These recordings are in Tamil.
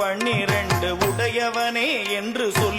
பன்னிரண்டு உடையவனே என்று சொல்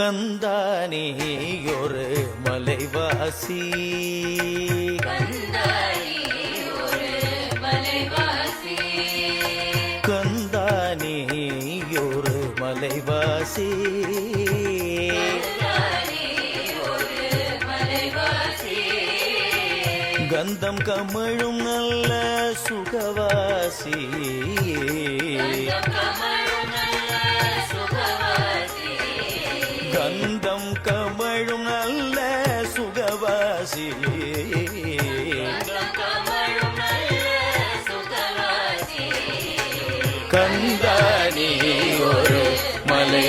கந்தானே ஒரு மலைவாசி. கந்தானே ஒரு மலைவாசி. கந்தம் கமழும் நல்ல சுகவாசி.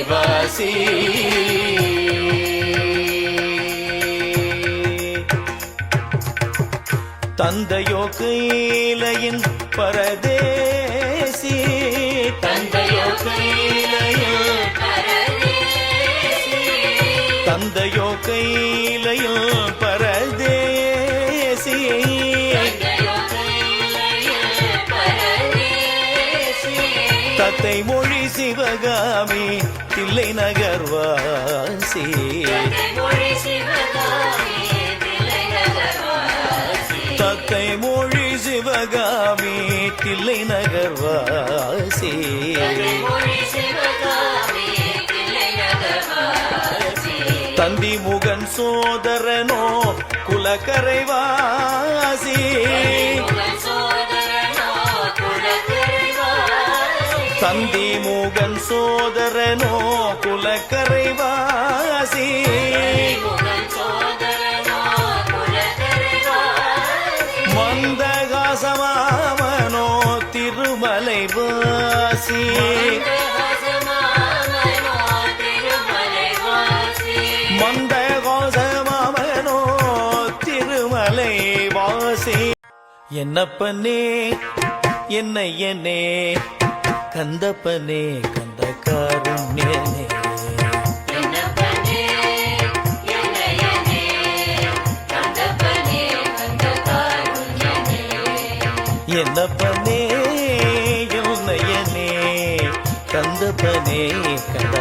வாசி தந்தையோ கையிலையின் பரதேசி. தந்தையோ கையிலையும் தந்தையோ கையிலையும் பரதேசி. தத்தை மொழி சிவகாமி முல்லை நகர்வாசி. தக்கை மொழி சிவகாமி தில்லை நகர்வாசி. தந்தி முகன் சோதரனோ குலக்கரைவாசி. நந்தி மூகன் சோதரனோ குலக்கரைவாசி. மந்தகாசமாமனோ திருமலை வாசி மந்தகாசமாமனோ திருமலை வாசி என்னப்பனே என்னையனே கந்தப்பனே கந்த காருண்யனே என்னப்பனே யோனயனே கந்தப்பனே கந்த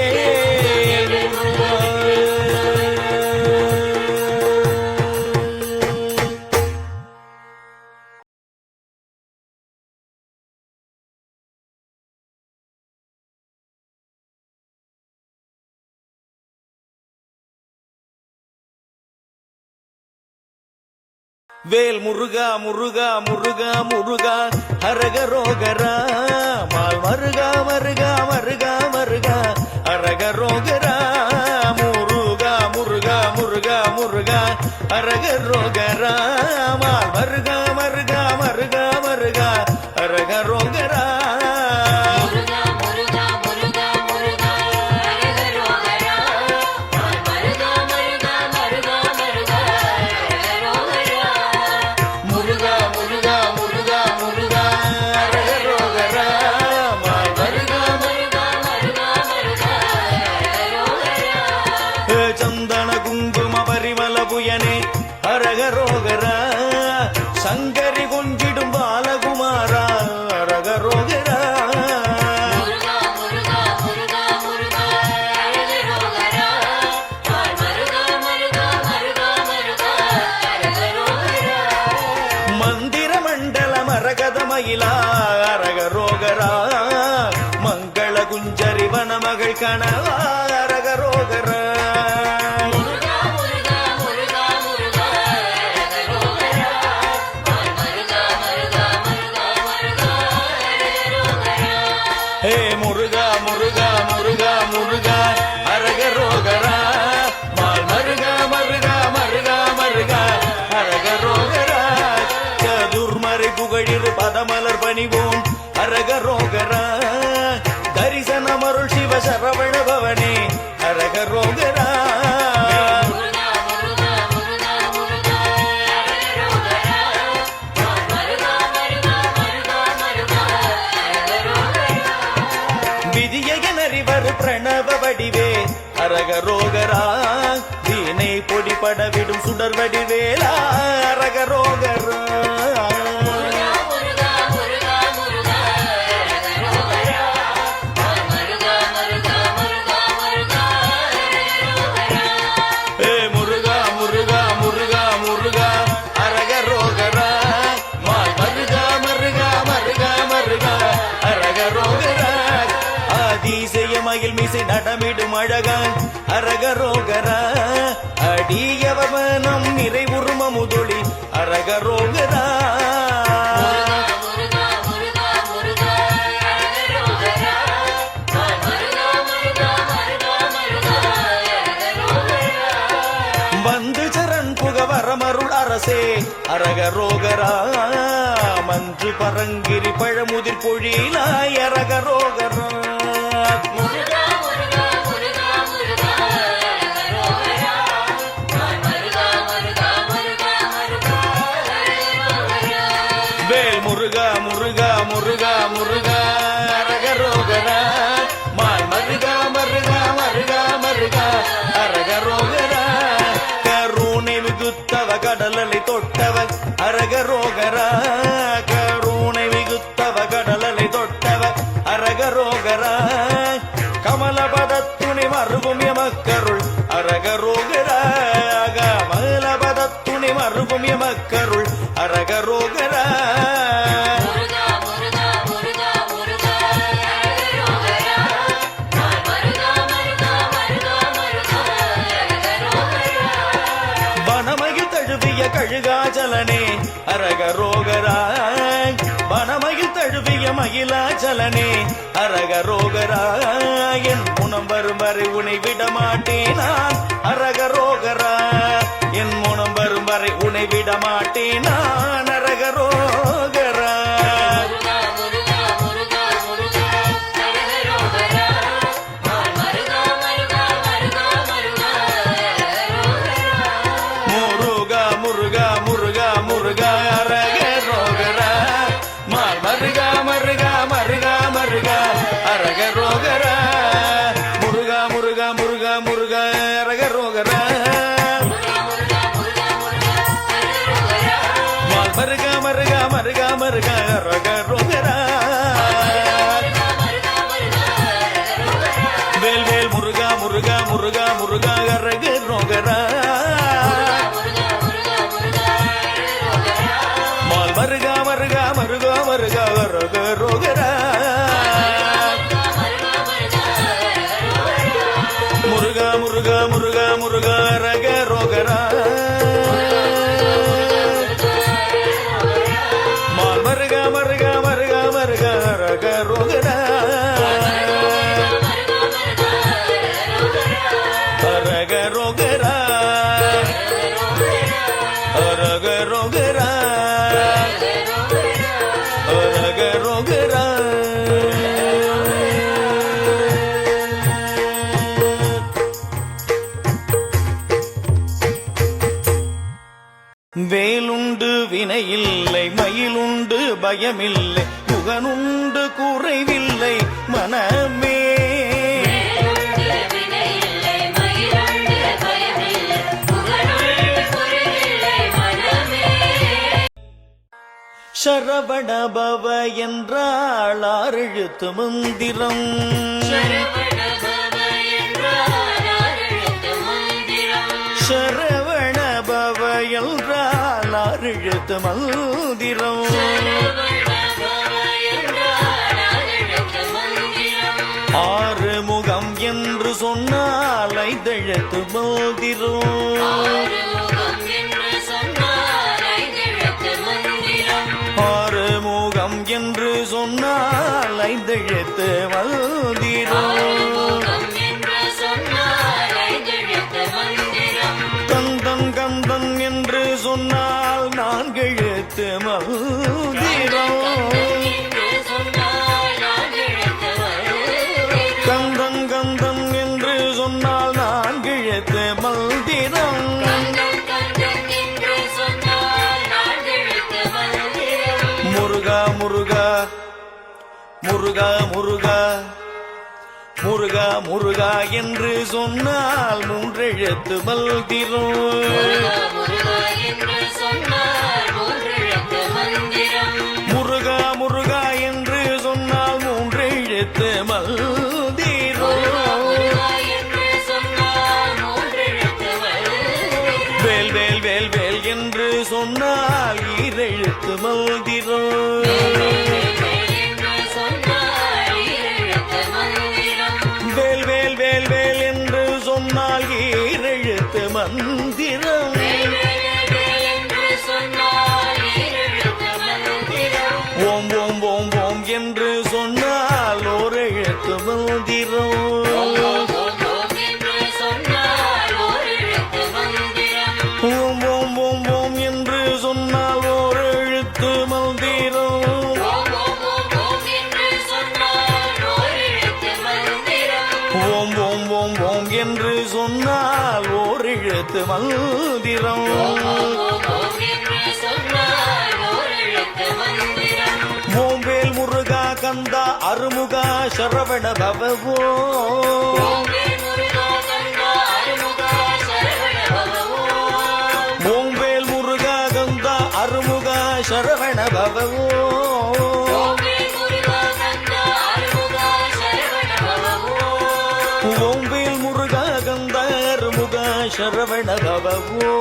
வேல் முருகா முருகா முருகா முருகா ஹரகரோகரா மால் வருகா வருகா வருகா மருகா ஹரகரோகரா முருகா முருகா முருகா முருகா ஹரகரோகரா மால் வருகா வருகா மலர் பதமலர் பணிவோம் அரகரோகரா தரிசனமருள் சிவ சரவண பவனே. அரகரோகரா விதியகனறிவர் பிரணவ வடிவே. அரகரோகரா தீனை பொடிபடவிடும் சுடர் வடிவேலா. அரகரோ அழகா அரகரோகரா அடியவர் மனம் நிறைவுரும முதுளி அரகரோகரா. வந்து சரண் புக வரமருள் அரசே அரகரோகரா. மஞ்சு பரங்கிரி பழமுதிர் பொழிலாய் அரகரோகரா. அரகரோகரா கருணை மிகுத்தவ கடலலை தொட்டவ அரகரோகரா கமலபதத்துணி மருகும் எமக்கருள். அரகரோகரா கமலபதத்துணி மருகும் எமக்கருள். அரகரோகரா முருகா முருகா முருகா முருகா வனமயில் தழுவிய கழுகாச்சலனே அரகரோகரா வனமயில் மயிலாச்சலனே அரகரோகரா என் முனம் வரும் வரை உனை விட மாட்டேன் நான். அரகரோகரா என் முனம் வரும் வரை உனை விட முருகா முருகா அரகு நோகரா. மால் மருகா மருகா மருகா மருகா அரக ரோக பயமில்லை. புகனுண்டு குறைவில்லை. மனமே. சரவணபவ என்றாள் ஆறெழுத்து மந்திரம். எழுத்து மந்திரம். ஆறு முகம் என்று சொன்னால் ஐந்தெழுத்து மந்திரம். முருகா முருகா. முருகா முருகா என்று சொன்னால் மூன்றெழுத்து மல்திரும் மந்திரம் சரவண பவோ மூங்கேல் முருகா கந்தா அருமுகா சரவண பவோ ஓம்பேல் முருகா கந்தா அருமுகா சரவண பவோ